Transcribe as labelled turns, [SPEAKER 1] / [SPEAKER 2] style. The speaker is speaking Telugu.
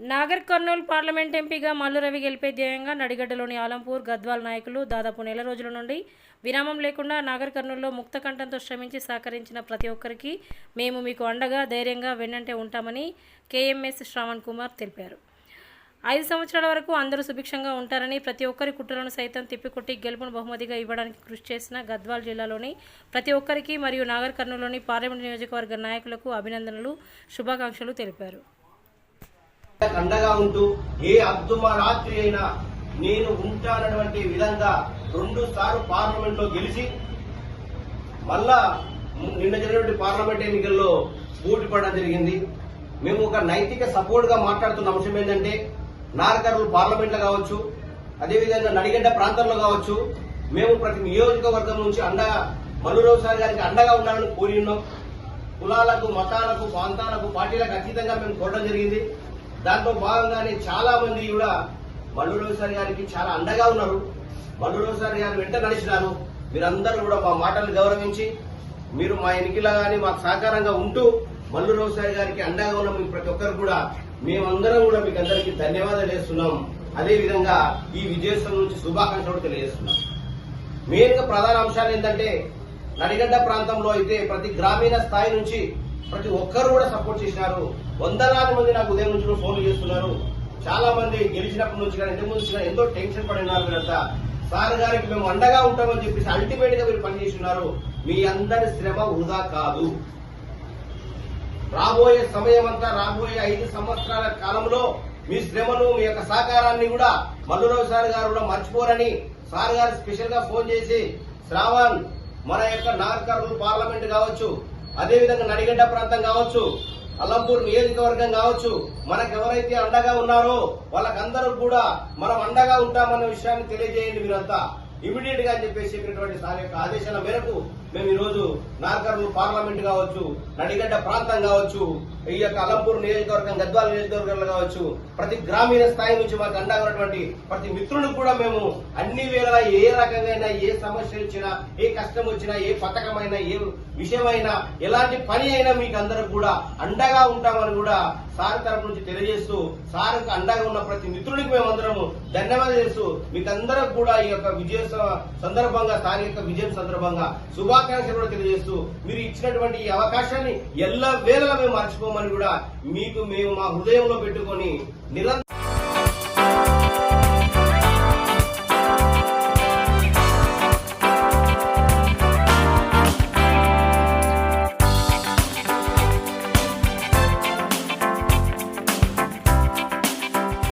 [SPEAKER 1] నాగర్ కర్నూలు పార్లమెంట్ ఎంపీగా మల్లు రవి గెలిపే ధ్యేయంగా నడిగడ్డలోని ఆలంపూర్ గద్వాల్ నాయకులు దాదాపు నెల రోజుల నుండి విరామం లేకుండా నాగర్ కర్నూలులో ముక్త కంఠంతో శ్రమించి సహకరించిన ప్రతి ఒక్కరికి మేము మీకు అండగా ధైర్యంగా వెన్నంటే ఉంటామని కేఎంఎస్ శ్రావణ్ కుమార్ తెలిపారు. ఐదు సంవత్సరాల వరకు అందరూ సుభిక్షంగా ఉంటారని ప్రతి ఒక్కరి కుట్రలను సైతం తిప్పికొట్టి గెలుపును బహుమతిగా ఇవ్వడానికి కృషి చేసిన గద్వాల్ జిల్లాలోని ప్రతి ఒక్కరికి మరియు నాగర్ కర్నూలులోని పార్లమెంట్ నియోజకవర్గ నాయకులకు అభినందనలు శుభాకాంక్షలు తెలిపారు.
[SPEAKER 2] అండగా ఉంటూ ఏ అద్దుమ రాత్రి అయినా నేను ఉంటానటువంటి విధంగా రెండు సార్లు పార్లమెంట్లో గెలిచి మళ్ళా నిన్న జరిగినటువంటి పార్లమెంట్ ఎన్నికల్లో పోటీ పడడం జరిగింది. మేము ఒక నైతిక సపోర్ట్గా మాట్లాడుతున్న అంశం ఏంటంటే నారకర్లు పార్లమెంట్లో కావచ్చు అదేవిధంగా నడిగడ్డ ప్రాంతంలో కావచ్చు మేము ప్రతి నియోజకవర్గం నుంచి అండగా మల్లురావు సార్ గారికి అండగా ఉండాలని కోరి ఉన్నాం. కులాలకు మతాలకు ప్రాంతాలకు పార్టీలకు అతీతంగా మేము కోరడం జరిగింది. దాంట్లో భాగంగానే చాలా మంది కూడా మల్లురావు గారికి చాలా అండగా ఉన్నారు. మల్లురావు గారు వెంట నడిచినారు. మీరందరూ కూడా మా మాటలు గౌరవించి మీరు మా ఎన్నికల కానీ మాకు సహకారంగా ఉంటూ మల్లురావు సార్ గారికి అండగా ఉన్న మీ ప్రతి ఒక్కరు కూడా మేమందరం కూడా మీకు అందరికీ ధన్యవాదాలు వేస్తున్నాం అదేవిధంగా ఈ విజయోత్సవం నుంచి శుభాకాంక్షలు తెలియజేస్తున్నాం. మెయిన్గా ప్రధాన అంశాలు ఏంటంటే నడిగడ్డ ప్రాంతంలో అయితే ప్రతి గ్రామీణ స్థాయి నుంచి ప్రతి ఒక్కరు కూడా సపోర్ట్ చేసినారు. వందలాది మంది నాకు ఉదయం నుంచి ఫోన్లు చేస్తున్నారు. చాలా మంది గెలిచినప్పటి నుంచి కానీ ఇంతకు నుంచి ఎంతో టెన్షన్ పడినారు మీరంతా సార్ గారికి మేము అండగా ఉంటామని చెప్పేసి అల్టిమేట్గా మీరు పనిచేస్తున్నారు. మీ అందరి శ్రమ వృధా కాదు. రాబోయే సమయం అంతా రాబోయే ఐదు సంవత్సరాల కాలంలో మీ శ్రమను మీ యొక్క సహకారాన్ని కూడా మల్లురావు సార్ గారు కూడా మర్చిపోరని సార్ గారు స్పెషల్గా ఫోన్ చేసి శ్రావణ్ మన యొక్క నాగర్ పార్లమెంట్ కావచ్చు అదేవిధంగా నడిగడ్డ ప్రాంతం కావచ్చు అల్లంపూర్ నియోజకవర్గం కావచ్చు మనకు ఎవరైతే అండగా ఉన్నారో వాళ్ళకందరూ కూడా మనం అండగా ఉంటామన్న విషయాన్ని తెలియజేయండి మీరంతా. ఇమీడియట్గా అని చెప్పేసి చెప్పినటువంటి సార్ యొక్క ఆదేశాల మేరకు మేము ఈరోజు నాగర్లు పార్లమెంట్ కావచ్చు నడిగడ్డ ప్రాంతం కావచ్చు ఈ యొక్క అలంపూర్ నియోజకవర్గం గద్వాల నియోజకవర్గంలో కావచ్చు ప్రతి గ్రామీణ స్థాయి నుంచి మాకు అండగా ఉన్నటువంటి ప్రతి మిత్రుడు కూడా మేము అన్ని వేళలా ఏ రకంగా ఏ సమస్య వచ్చినా ఏ కష్టం వచ్చినా ఏ పథకమైనా ఏ విషయమైనా ఎలాంటి పని అయినా మీకు అందరూ కూడా అండగా ఉంటామని కూడా సార్ తరపు నుంచి తెలియజేస్తూ సార్ అండగా ఉన్న ప్రతి మిత్రుడికి మేమందరము ధన్యవాదాలు చేస్తూ మీకందరూ కూడా ఈ యొక్క విజయోత్సవ సందర్భంగా సార్ యొక్క విజయం సందర్భంగా శుభాకాంక్షలు కూడా తెలియజేస్తూ మీరు ఇచ్చినటువంటి ఈ అవకాశాన్ని ఎల్ల వేళలా మేము మర్చిపోమని కూడా మీకు మేము మా హృదయంలో పెట్టుకొని నిరంతరం